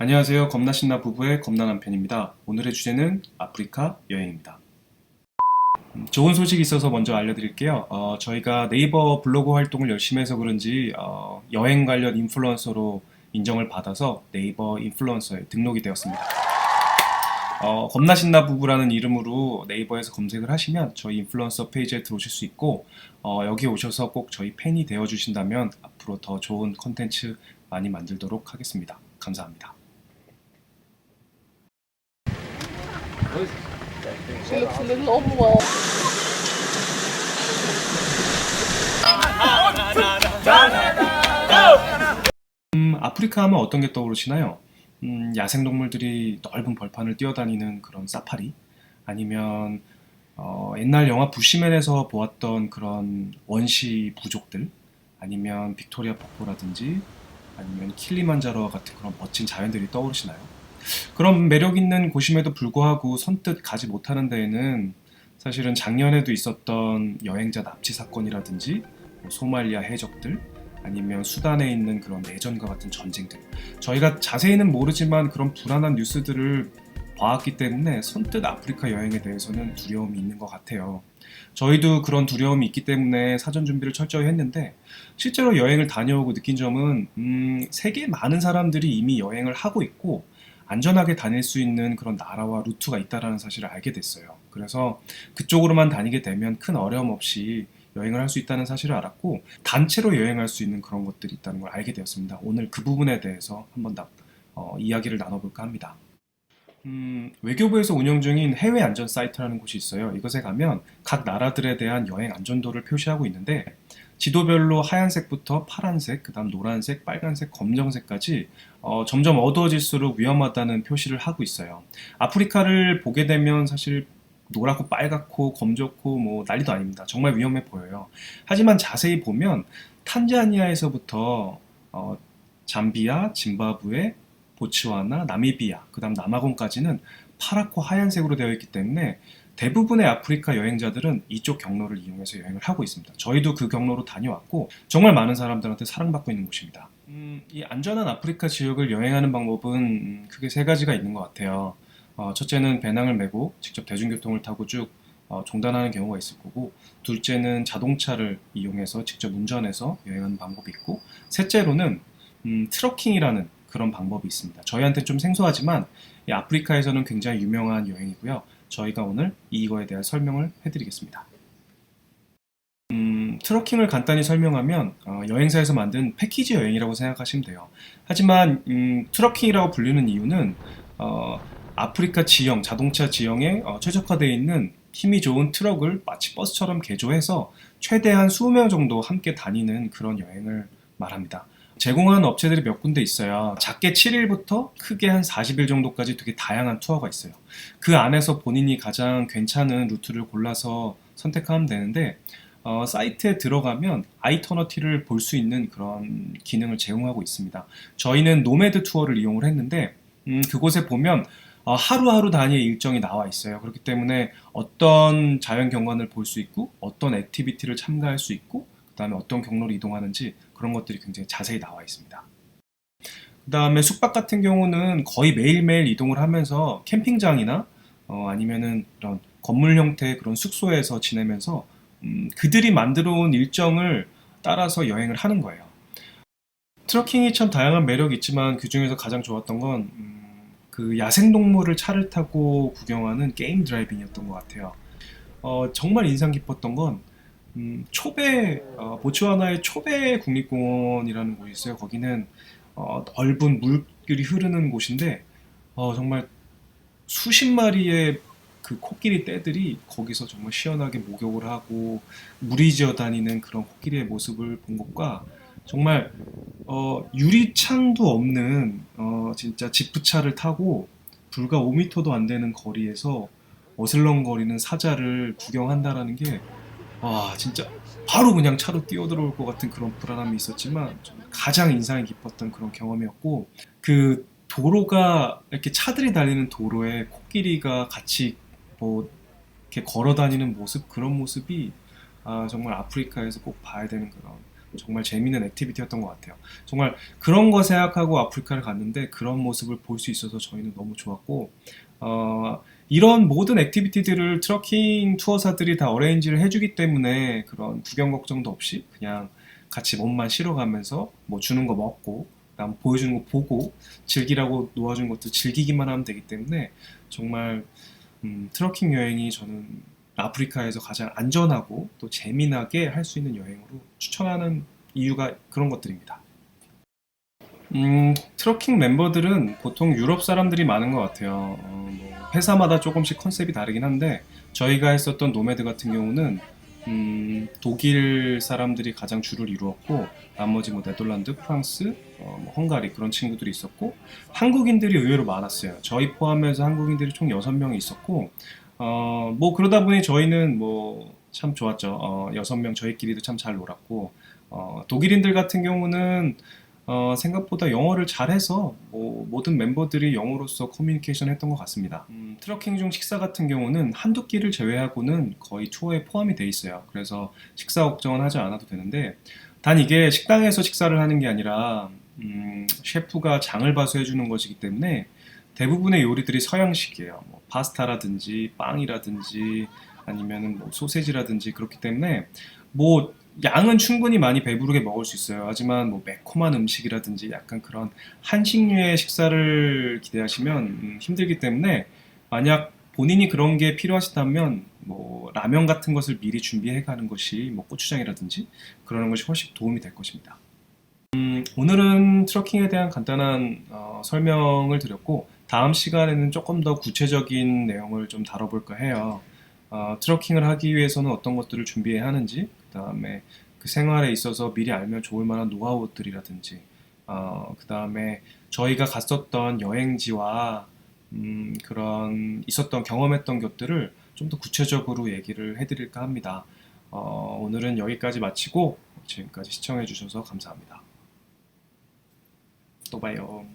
안녕하세요. 겁나 신나 부부의 겁나 남편입니다. 오늘의 주제는 아프리카 여행입니다. 음, 좋은 소식이 있어서 먼저 알려드릴게요. 어, 저희가 네이버 블로그 활동을 열심히 해서 그런지 어, 여행 관련 인플루언서로 인정을 받아서 네이버 인플루언서에 등록이 되었습니다. 어, 겁나 신나 부부라는 이름으로 네이버에서 검색을 하시면 저희 인플루언서 페이지에 들어오실 수 있고 어, 여기 오셔서 꼭 저희 팬이 되어 주신다면 앞으로 더 좋은 컨텐츠 많이 만들도록 하겠습니다. 감사합니다. She looks a little overwhelmed. 음, 아프리카 하면 어떤 게 떠오르시나요? 음, 야생동물들이 넓은 벌판을 뛰어다니는 그런 사파리? 아니면 어, 옛날 영화 부시맨에서 보았던 그런 원시 부족들? 아니면 빅토리아 폭포라든지 아니면 킬리만자로 같은 그런 멋진 자연들이 떠오르시나요? 그런 매력 있는 곳임에도 불구하고 선뜻 가지 못하는 데에는 사실은 작년에도 있었던 여행자 납치 사건이라든지 뭐 소말리아 해적들 아니면 수단에 있는 그런 내전과 같은 전쟁들 저희가 자세히는 모르지만 그런 불안한 뉴스들을 봐왔기 때문에 선뜻 아프리카 여행에 대해서는 두려움이 있는 것 같아요. 저희도 그런 두려움이 있기 때문에 사전 준비를 철저히 했는데 실제로 여행을 다녀오고 느낀 점은 음, 세계 많은 사람들이 이미 여행을 하고 있고 안전하게 다닐 수 있는 그런 나라와 루트가 있다라는 사실을 알게 됐어요. 그래서 그쪽으로만 다니게 되면 큰 어려움 없이 여행을 할 수 있다는 사실을 알았고 단체로 여행할 수 있는 그런 것들이 있다는 걸 알게 되었습니다. 오늘 그 부분에 대해서 한번 더 어, 이야기를 나눠볼까 합니다. 음, 외교부에서 운영 중인 해외 안전 사이트라는 곳이 있어요. 이것에 가면 각 나라들에 대한 여행 안전도를 표시하고 있는데 지도별로 하얀색부터 파란색, 그 다음 노란색, 빨간색, 검정색까지 어, 점점 어두워질수록 위험하다는 표시를 하고 있어요. 아프리카를 보게 되면 사실 노랗고 빨갛고 검좋고 뭐 난리도 아닙니다. 정말 위험해 보여요. 하지만 자세히 보면 탄자니아에서부터 어, 잠비아, 짐바브웨, 보츠와나, 나미비아, 그 다음 남아공까지는 파랗고 하얀색으로 되어 있기 때문에 대부분의 아프리카 여행자들은 이쪽 경로를 이용해서 여행을 하고 있습니다. 저희도 그 경로로 다녀왔고 정말 많은 사람들한테 사랑받고 있는 곳입니다. 음, 이 안전한 아프리카 지역을 여행하는 방법은 음, 크게 세 가지가 있는 것 같아요. 어, 첫째는 배낭을 메고 직접 대중교통을 타고 쭉 어, 종단하는 경우가 있을 거고 둘째는 자동차를 이용해서 직접 운전해서 여행하는 방법이 있고 셋째로는 음, 트러킹이라는 그런 방법이 있습니다. 저희한테 좀 생소하지만 이 아프리카에서는 굉장히 유명한 여행이고요. 저희가 오늘 이거에 대한 설명을 해드리겠습니다. 음, 트러킹을 간단히 설명하면 어, 여행사에서 만든 패키지 여행이라고 생각하시면 돼요. 하지만 음, 트러킹이라고 불리는 이유는 어, 아프리카 지형, 자동차 지형에 어, 최적화되어 있는 힘이 좋은 트럭을 마치 버스처럼 개조해서 최대한 20명 정도 함께 다니는 그런 여행을 말합니다. 제공하는 업체들이 몇 군데 있어요. 작게 7일부터 크게 한 40일 정도까지 되게 다양한 투어가 있어요. 그 안에서 본인이 가장 괜찮은 루트를 골라서 선택하면 되는데 어, 사이트에 들어가면 아이터너티를 볼 수 있는 그런 기능을 제공하고 있습니다. 저희는 노매드 투어를 이용을 했는데 음, 그곳에 보면 어, 하루하루 단위의 일정이 나와 있어요. 그렇기 때문에 어떤 자연 경관을 볼 수 있고 어떤 액티비티를 참가할 수 있고 그 다음에 어떤 경로로 이동하는지 그런 것들이 굉장히 자세히 나와 있습니다. 그 다음에 숙박 같은 경우는 거의 매일매일 이동을 하면서 캠핑장이나 어, 아니면은 이런 건물 형태의 그런 숙소에서 지내면서 음, 그들이 만들어 온 일정을 따라서 여행을 하는 거예요. 트러킹이 참 다양한 매력이 있지만 그 중에서 가장 좋았던 건 음, 그 야생동물을 차를 타고 구경하는 게임 드라이빙이었던 것 같아요. 어, 정말 인상 깊었던 건 음, 초베 어, 보츠와나의 초베 국립공원이라는 곳이 있어요. 거기는 어, 넓은 물길이 흐르는 곳인데 어, 정말 수십 마리의 그 코끼리 떼들이 거기서 정말 시원하게 목욕을 하고 무리지어 다니는 그런 코끼리의 모습을 본 것과 정말 어, 유리창도 없는 어, 진짜 지프차를 타고 불과 5m도 안 되는 거리에서 어슬렁거리는 사자를 구경한다라는 게 와 진짜 바로 그냥 차로 뛰어들어올 것 같은 그런 불안함이 있었지만 좀 가장 인상이 깊었던 그런 경험이었고 그 도로가 이렇게 차들이 달리는 도로에 코끼리가 같이 뭐 이렇게 걸어 다니는 모습 그런 모습이 아, 정말 아프리카에서 꼭 봐야 되는 그런 정말 재미있는 액티비티였던 것 같아요. 정말 그런 거 생각하고 아프리카를 갔는데 그런 모습을 볼 수 있어서 저희는 너무 좋았고 어, 이런 모든 액티비티들을 트러킹 투어사들이 다 어레인지를 해주기 때문에 그런 구경 걱정도 없이 그냥 같이 몸만 실어가면서 뭐 주는 거 먹고 그다음 보여주는 거 보고 즐기라고 놓아준 것도 즐기기만 하면 되기 때문에 정말 음, 트러킹 여행이 저는 아프리카에서 가장 안전하고 또 재미나게 할 수 있는 여행으로 추천하는 이유가 그런 것들입니다. 음, 트러킹 멤버들은 보통 유럽 사람들이 많은 것 같아요. 어, 뭐 회사마다 조금씩 컨셉이 다르긴 한데 저희가 했었던 노매드 같은 경우는 음, 독일 사람들이 가장 주를 이루었고 나머지 뭐 네덜란드, 프랑스, 어, 뭐 헝가리 그런 친구들이 있었고 한국인들이 의외로 많았어요. 저희 포함해서 한국인들이 총 6명이 있었고 어, 뭐 그러다 보니 저희는 뭐 참 좋았죠. 어, 6명 저희끼리도 참 잘 놀았고 어, 독일인들 같은 경우는 어, 생각보다 영어를 잘해서 뭐 모든 멤버들이 영어로서 커뮤니케이션 했던 것 같습니다. 음, 트러킹 중 식사 같은 경우는 한두 끼를 제외하고는 거의 투어에 포함이 돼 있어요. 그래서 식사 걱정은 하지 않아도 되는데 단 이게 식당에서 식사를 하는 게 아니라 음, 셰프가 장을 봐서 해주는 것이기 때문에 대부분의 요리들이 서양식이에요. 뭐 파스타라든지 빵이라든지 아니면은 뭐 소세지라든지 그렇기 때문에 뭐 양은 충분히 많이 배부르게 먹을 수 있어요. 하지만 뭐 매콤한 음식이라든지 약간 그런 한식류의 식사를 기대하시면 음, 힘들기 때문에 만약 본인이 그런 게 필요하시다면 뭐 라면 같은 것을 미리 준비해 가는 것이 뭐 고추장이라든지 그러는 것이 훨씬 도움이 될 것입니다. 음, 오늘은 트러킹에 대한 간단한 어, 설명을 드렸고 다음 시간에는 조금 더 구체적인 내용을 좀 다뤄볼까 해요. 어, 트러킹을 하기 위해서는 어떤 것들을 준비해야 하는지, 그 다음에 그 생활에 있어서 미리 알면 좋을 만한 노하우들이라든지, 어, 그 다음에 저희가 갔었던 여행지와 음, 그런 있었던 경험했던 것들을 좀 더 구체적으로 얘기를 해드릴까 합니다. 어, 오늘은 여기까지 마치고 지금까지 시청해주셔서 감사합니다. 또 봐요.